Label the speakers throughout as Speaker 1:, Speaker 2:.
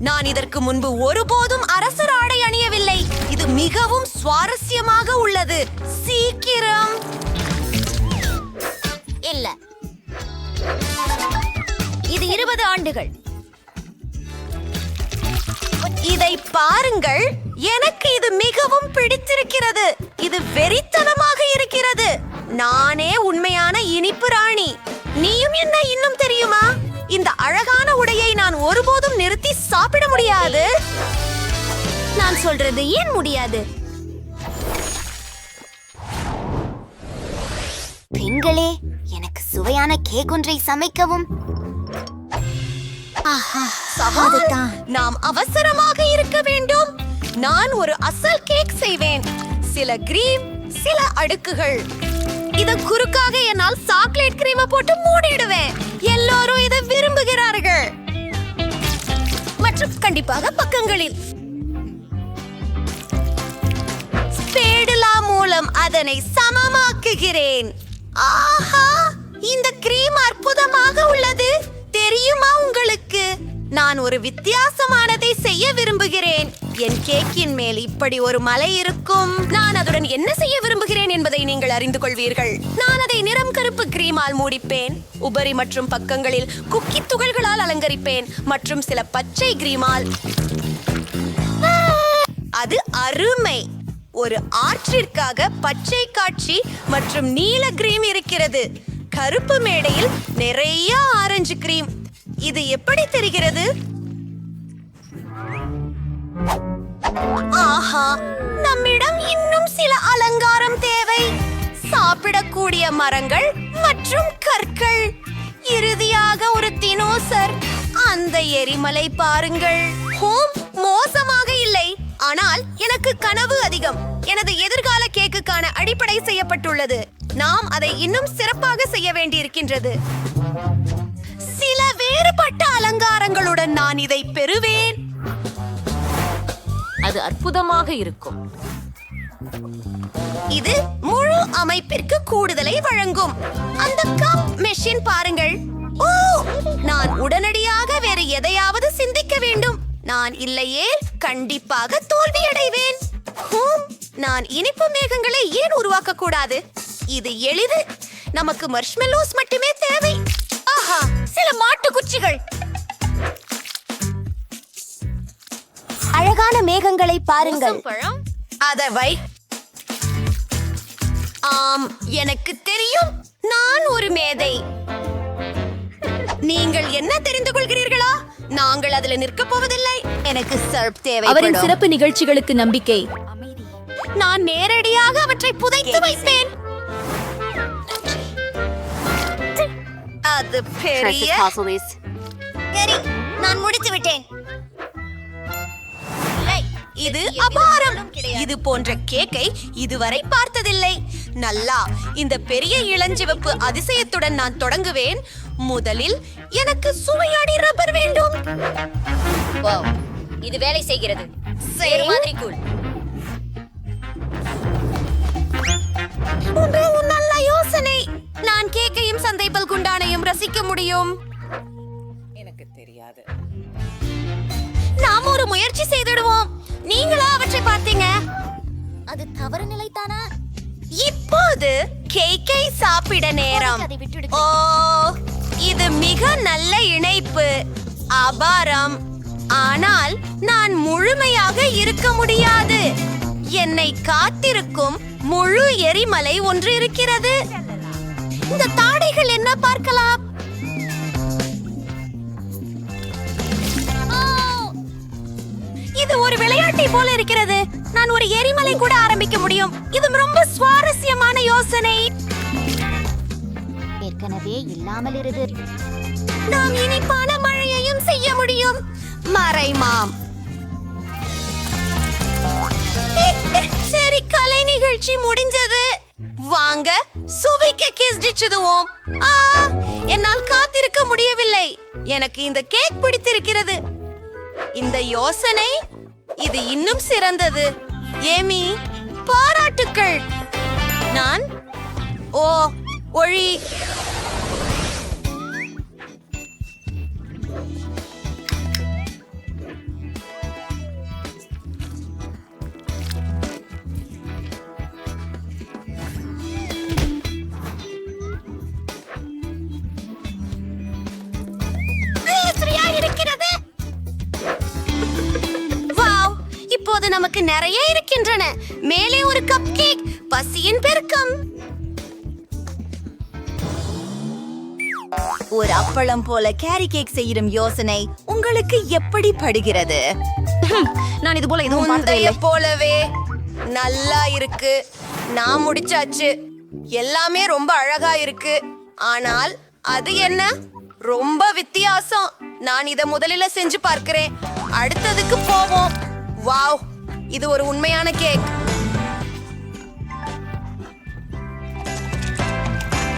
Speaker 1: நான் இதற்கு முன்பு ஒருபோதும் அரசர் ஆடை அணியவில்லை. இது மிகவும் சுவாரஸ்யமாக உள்ளது. சீக்கிரம்.
Speaker 2: இல்ல. இது இருபது ஆண்டுகள்.
Speaker 1: இதை பாருங்கள். எனக்கு இது மிகவும் பிடித்திருக்கிறது. இது வெறித்தனமாக இருக்கிறது. நானே உண்மையான இனிப்பு ராணி. நீயும் என்ன இன்னும் தெரியுமா? இந்த அழகான உடையை நான் ஒருபோதும் நிறுத்தி சாப்பிட முடியாது.
Speaker 2: நான் சொல்றது ஏன் முடியாது? பெண்களே எனக்கு சுவையான கேக் ஒன்றை சமைக்கவும்.
Speaker 1: நாம் அவசரமாக இருக்க வேண்டும். நான் ஒரு அசல் கேக் செய்வேன். சில கிரீம் சில அடுக்குகள். இத குறுக்காக என்னால் சாக்லேட் கிரீமை போட்டு மூடிடுவேன். எல்லாரும் இதை விரும்புகிறார்கள். மற்றும் கண்டிப்பாக பக்கங்களில். ஸ்பேடுலா மூலம் அதனை சமமாக்குகிறேன். ஆஹா இந்த கிரீம் அற்புதமாக உள்ளது. தெரியுமா உங்களுக்கு? நான் ஒரு வித்தியாசமானதை செய்ய விரும்புகிறேன். என் கேக்கின் மேல் இப்படி ஒரு மலை இருக்கும். நான் அதுடன் என்ன செய்ய விரும்புகிறேன் என்பதை நீங்கள் அறிந்து கொள்வீர்கள். நான் அதை நிறம் கருப்பு கிரீமால் மூடிப்பேன். உபரி மற்றும் பக்கங்களில் குக்கி துகள்களால் அலங்கரிப்பேன். மற்றும் சில பச்சை கிரீமால். அது அருமை. ஒரு ஆற்றிற்காக பச்சை காட்சி மற்றும் நீல கிரீம் இருக்கிறது. கருப்பு மேடையில் நிறைய ஆரஞ்சு கிரீம். இது எப்படி தெரிகிறது? ஆஹா நம்மிடம் இன்னும் சில அலங்காரம் தேவை. சாப்பிடக்கூடிய மரங்கள் மற்றும் கற்கள். இறுதியாக ஒரு தினோசர். அந்த எரிமலை பாருங்கள். ஹோம் மோசமாக இல்லை. ஆனால் எனக்கு கனவு அதிகம். எனது எதிர்கால கேக்குக்கான அடிப்படை செய்யப்பட்டுள்ளது. நாம் அதை இன்னும் சிறப்பாக செய்ய வேண்டியிருக்கின்றது. சில வேறுபட்ட அலங்காரங்களுடன் நான் இதை பெறுவேன்.
Speaker 3: அது அற்புதமாக இருக்கும்.
Speaker 1: இது முழு அமைப்பிற்கு கூடுதலை வழங்கும். அந்த கப் மெஷின் பாருங்கள். ஓ நான் உடனடியாக வேறு எதையாவது சிந்திக்க வேண்டும். நான் இல்லையே கண்டிப்பாக தோல்வியடைவேன். நான் இனிப்பு மேகங்களை ஏன் உருவாக்க கூடாது இது எளிது. நமக்கு மர்ஷ்மெல்லோஸ் மட்டுமே தேவை. ஆஹா சில மாட்டு குச்சிகள்.
Speaker 2: அழகான மேகங்களை பாருங்கள்.
Speaker 3: பழம்
Speaker 1: அத வை. ஆம் எனக்கு தெரியும் நான் ஒரு மேதை. நீங்கள் என்ன தெரிந்து கொள்கிறீர்களா? நாங்கள் அதுல நிற்க போவதில்லை. எனக்கு சர்ப் தேவை
Speaker 4: அவரின் சிறப்பு நிகழ்ச்சிகளுக்கு நம்பிக்கை.
Speaker 1: நான் நேரடியாக அவற்றை புதைத்து வைப்பேன். அது பெரிய
Speaker 2: சரி நான் முடித்து விட்டேன்.
Speaker 1: இது அபாரம். இது போன்ற கேக்கை இதுவரை பார்த்ததில்லை. நல்லா இந்த பெரிய இளஞ்சிவப்பு அதிசயத்துடன் நான் தொடங்குவேன். முதலில் எனக்கு சுவையாடி ரப்பர் வேண்டும்.
Speaker 2: இது வேலை செய்கிறது.
Speaker 1: சரி.
Speaker 2: மாதிரி கூல்
Speaker 1: நல்ல யோசனை. நான் கேக்கையும் சந்தைப்பல் குண்டானையும் ரசிக்க முடியும்.
Speaker 3: எனக்கு தெரியாது.
Speaker 1: நாம் ஒரு முயற்சி செய்திடுவோம். நீங்களா அவற்றை பார்த்தீங்க?
Speaker 2: அது தவறு நிலைத்தானா
Speaker 1: இப்போது கேக்கை சாப்பிட நேரம். ஓ இது மிக நல்ல இணைப்பு. அபாரம். ஆனால் நான் முழுமையாக இருக்க முடியாது. என்னை காத்திருக்கும் முழு எரிமலை ஒன்று இருக்கிறது. இந்த தாடைகள் என்ன பார்க்கலாம்? இது ஒரு விளையாட்டை போல இருக்கிறது. நான் ஒரு எரிமலை கூட ஆரம்பிக்க முடியும். இது ரொம்ப சுவாரஸ்யமான யோசனை.
Speaker 2: ஏற்கனவே இல்லாமல் இருந்து.
Speaker 1: நாம் இனிப்பான மழையையும் செய்ய முடியும். மறைமாம் சரி கலை நிகழ்ச்சி முடிஞ்சது. வாங்க சுவைக்க கிஸ்டிச்சதுவோம் ஆ என்னால் காத்திருக்க முடியவில்லை. எனக்கு இந்த கேக் பிடித்திருக்கிறது. இந்த யோசனை இது இன்னும் சிறந்தது. ஏமி பாராட்டுக்கள். நான் ஓ ஒழி. நிறைய இருக்கின்றன. மேலே ஒரு கப் கேக் பசியின் பெருக்கம்.
Speaker 5: ஒரு அப்பளம் போல கேரி கேக் செய்யும் யோசனை உங்களுக்கு எப்படி படுகிறது?
Speaker 3: நான் இது போல பார்த்ததே
Speaker 1: முந்தைய போலவே நல்லா இருக்கு. நான் முடிச்சாச்சு. எல்லாமே ரொம்ப அழகா இருக்கு. ஆனால் அது என்ன? ரொம்ப வித்தியாசம். நான் இத முதலில செஞ்சு பார்க்கிறேன். அடுத்ததுக்கு போவோம். வாவ் இது ஒரு உண்மையான கேக்.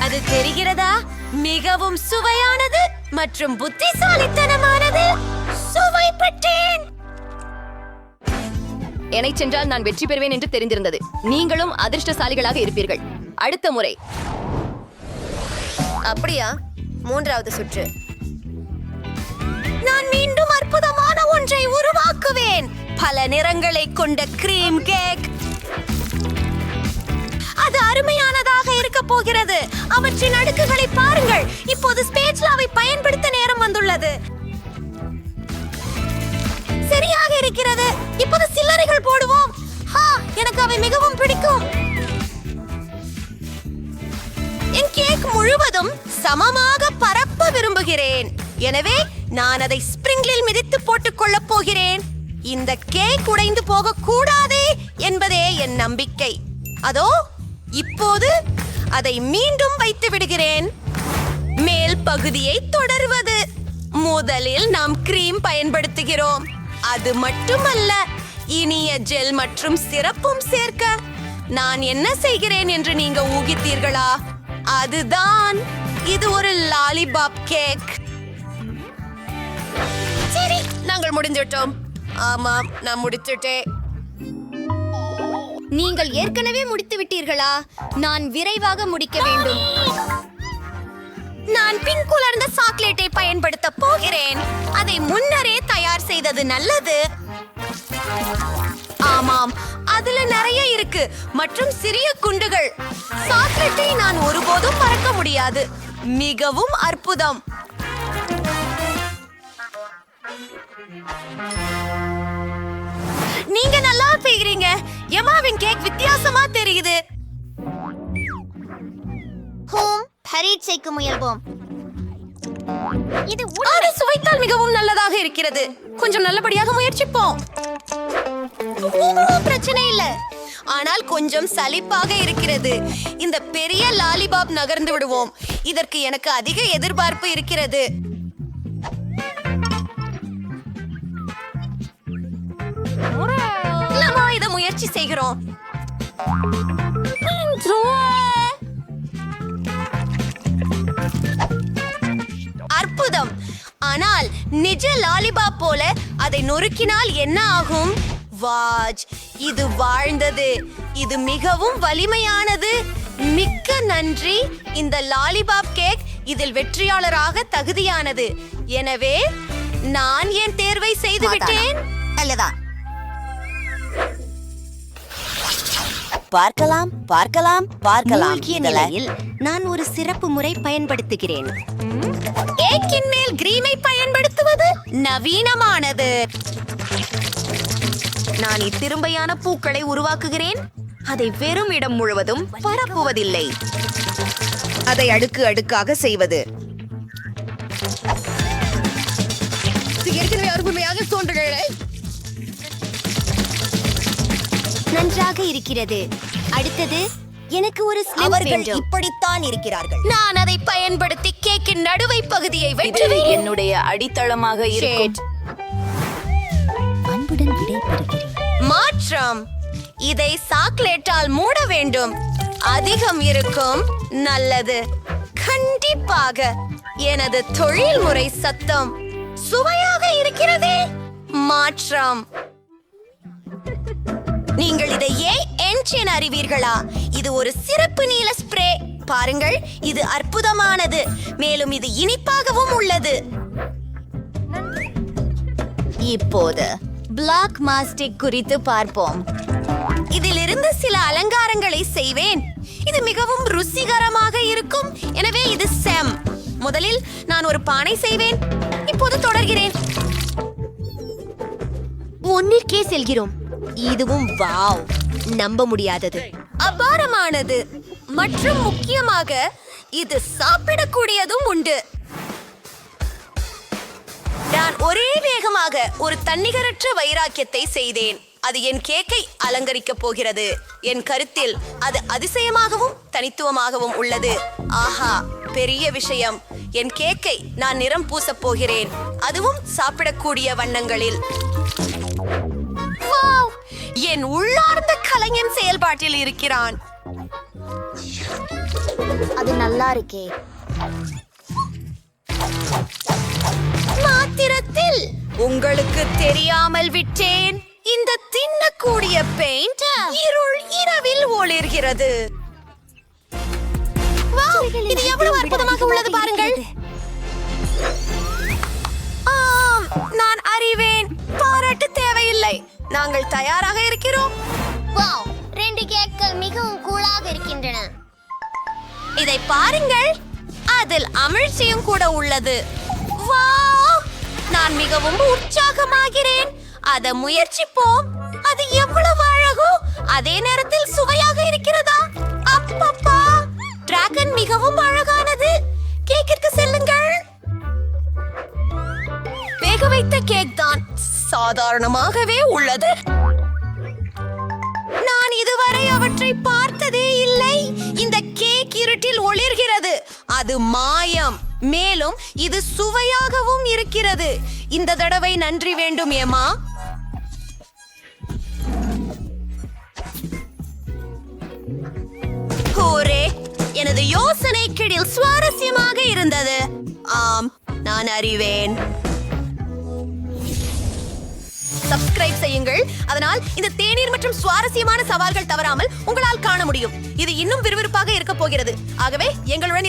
Speaker 1: அது தெரிகிறதா? மிகவும் சுவையானது மற்றும் புத்திசாலித்தனமானது. சுவை பெற்றேன்.
Speaker 3: என்னை சென்றால் நான் வெற்றி பெறுவேன் என்று தெரிந்திருந்தது. நீங்களும் அதிர்ஷ்டசாலிகளாக இருப்பீர்கள். அடுத்த முறை.
Speaker 1: அப்படியா? மூன்றாவது சுற்று. பல நிறங்களை கொண்ட கிரீம் கேக் அது அருமையானதாக இருக்க போகிறது. அவற்றின் அடுக்குகளை பாருங்கள். இப்போது ஸ்பேச்லாவை பயன்படுத்த நேரம் வந்துள்ளது. சரியாக இருக்கிறது. இப்போது சில்லறைகள் போடுவோம். ஹா எனக்கு அவை மிகவும் பிடிக்கும். என் கேக் முழுவதும் சமமாக பரப்ப விரும்புகிறேன். எனவே நான் அதை ஸ்பிரிங்கில் மிதித்து போட்டுக் கொள்ளப் போகிறேன். இந்த கேக் உடைந்து போக கூடாதே என்பதே என் நம்பிக்கை. அதோ இப்போது அதை மீண்டும் வைத்து விடுகிறேன். மேல் பகுதியை தொடர்வது. முதலில் நாம் கிரீம் பயன்படுத்துகிறோம். அது மட்டுமல்ல இனிய ஜெல் மற்றும் சிறப்பும் சேர்க்க. நான் என்ன செய்கிறேன் என்று நீங்க ஊகித்தீர்களா? அதுதான் இது ஒரு லாலிபாப் கேக் சரி நாங்கள் முடிஞ்சிட்டோம் ஆமாம் நான் முடித்துட்டேன்.
Speaker 2: நீங்கள் ஏற்கனவே முடித்து விட்டீர்களா? நான் விரைவாக முடிக்க வேண்டும்.
Speaker 1: நான் பின் குளர்ந்த சாக்லேட்டை பயன்படுத்த போகிறேன். அதை முன்னரே தயார் செய்தது நல்லது. ஆமாம் அதுல நிறைய இருக்கு. மற்றும் சிறிய குண்டுகள். சாக்லேட்டை நான் ஒருபோதும் மறக்க முடியாது. மிகவும் அற்புதம். நீங்க நல்லா செய்கிறீங்க எமாவின் கேக் வித்தியாசமா தெரியுது.
Speaker 2: ஹோம் பரீட்சைக்கு முயல்வோம். இது
Speaker 1: அது சுவைத்தால் மிகவும் நல்லதாக இருக்கிறது. கொஞ்சம் நல்லபடியாக முயற்சிப்போம். பிரச்சனை இல்ல. ஆனால் கொஞ்சம் சலிப்பாக இருக்கிறது. இந்த பெரிய லாலிபாப் நகர்ந்து விடுவோம். இதற்கு எனக்கு அதிக எதிர்பார்ப்பு இருக்கிறது. முயற்சி செய்கிறோம் அற்புதம். ஆனால் நிஜ லாலிபாப் போல அதை நொறுக்கினால் என்ன ஆகும்? வாஜ் இது வாழ்ந்தது. இது மிகவும் வலிமையானது. மிக்க நன்றி. இந்த லாலிபாப் கேக் இதில் வெற்றியாளராக தகுதியானது. எனவே நான் என் தேர்வை செய்து விட்டேன்?
Speaker 5: நல்லதா பார்க்கலாம் பார்க்கலாம் பார்க்கலாம்.
Speaker 1: நிலையில் நான் ஒரு சிறப்பு முறை பயன்படுத்துகிறேன். கேக்கின் மேல் கிரீமை பயன்படுத்துவது நவீனமானது. நான் இத்திரும்பையான பூக்களை உருவாக்குகிறேன். அதை வெறும் இடம் முழுவதும் பரப்புவதில்லை.
Speaker 5: அதை அடுக்கு அடுக்காக செய்வது.
Speaker 1: ஏற்கனவே அருமையாக தோன்றுகிறேன் நன்றாக இருக்கிறது. அடுத்தது எனக்கு ஒரு
Speaker 5: அவர்கள் இப்படித்தான் இருக்கிறார்கள்.
Speaker 1: நான் அதை பயன்படுத்தி கேக்கின் நடுவை பகுதியை வெட்டுவேன்.
Speaker 3: என்னுடைய அடித்தளமாக இருக்கும்.
Speaker 5: அன்புடன் விடைபெறுகிறேன்.
Speaker 1: மாற்றம். இதை சாக்லேட்டால் மூட வேண்டும். அதிகம் இருக்கும் நல்லது. கண்டிப்பாக எனது தொழில்முறை சத்தம் சுவையாக இருக்கிறதே. மாற்றம். நீங்கள் இதையே என்ஜின் அறிவீர்களா? இது ஒரு சிறப்பு நீல ஸ்ப்ரே. பாருங்கள் இது அற்புதமானது. மேலும் இது இனிப்பாகவும் உள்ளது. இப்போது பிளாக் மாஸ்டிக் குறித்து பார்ப்போம். இதிலிருந்து சில அலங்காரங்களை செய்வேன். இது மிகவும் ருசிகரமாக இருக்கும். எனவே இது செம் முதலில் நான் ஒரு பானை செய்வேன். இப்போது தொடர்கிறேன்.
Speaker 2: ஒன்னிற்கே செல்கிறோம். இதுவும் வாவ். நம்ப முடியாதது.
Speaker 1: அபாரமானது. மற்றும் முக்கியமாக இது சாப்பிடக்கூடியதும் உண்டு. நான் ஒரே வேகமாக ஒரு தன்னிகரற்ற வைராக்கியத்தை செய்தேன். அது என் கேக்கை அலங்கரிக்கப் போகிறது. என் கருத்தில் அது அதிசயமாகவும் தனித்துவமாகவும் உள்ளது. ஆஹா பெரிய விஷயம். என் கேக்கை நான் நிறம் பூசப் போகிறேன். அதுவும் சாப்பிடக்கூடிய வண்ணங்களில். என் உள்ளார்ந்த கலைஞன் செயல்பாட்டில் இருக்கிறான்.
Speaker 2: அது நல்லா இருக்கே.
Speaker 1: மாத்திரத்தில் உங்களுக்கு தெரியாமல் விட்டேன். இந்த தின்னக்கூடிய பெயிண்ட் இருள் இரவில் ஒளிர்கிறது. இது எவ்வளவு அற்புதமாக உள்ளது பாருங்கள். நான் அறிவேன். பாராட்டு தேவையில்லை. நாங்கள் தயாராக இருக்கிறோம்.
Speaker 2: வாவ் ரெண்டு கேக்கள் மிகவும் கூலாக இருக்கின்றன.
Speaker 1: இதை பாருங்கள். அதில் அமிழ்ச்சியும் கூட உள்ளது. வாவ்! நான் மிகவும் உற்சாகமாகிறேன். அத முயற்சிப்போம். அது எவ்வளவு அழகோ அதே நேரத்தில் சுவையாக இருக்கிறதா? அப்பப்பா. டிராகன் மிகவும் அழகானது. கேக்கிற்கு செல்லுங்கள். வேக வைத்த கேக் தான் சாதாரணமாகவே உள்ளது. நான் இதுவரை அவற்றை பார்த்ததே இல்லை. இந்த கேக் இருட்டில் ஒளிர்கிறது. அது மாயம். மேலும் இது சுவையாகவும் இருக்கிறது. இந்த தடவை நன்றி வேண்டும் ஏமா. ஹோரே எனது யோசனை கிடில் சுவாரஸ்யமாக இருந்தது. ஆம் நான் அறிவேன். சப்ஸ்கிரைப் செய்யுங்கள். அதனால் இந்த தேநீர் மற்றும் சுவாரஸ்யமான சவால்கள் தவறாமல் உங்களால் காண முடியும். இது இன்னும் விறுவிறுப்பாக இருக்க போகிறது. ஆகவே எங்களுடன்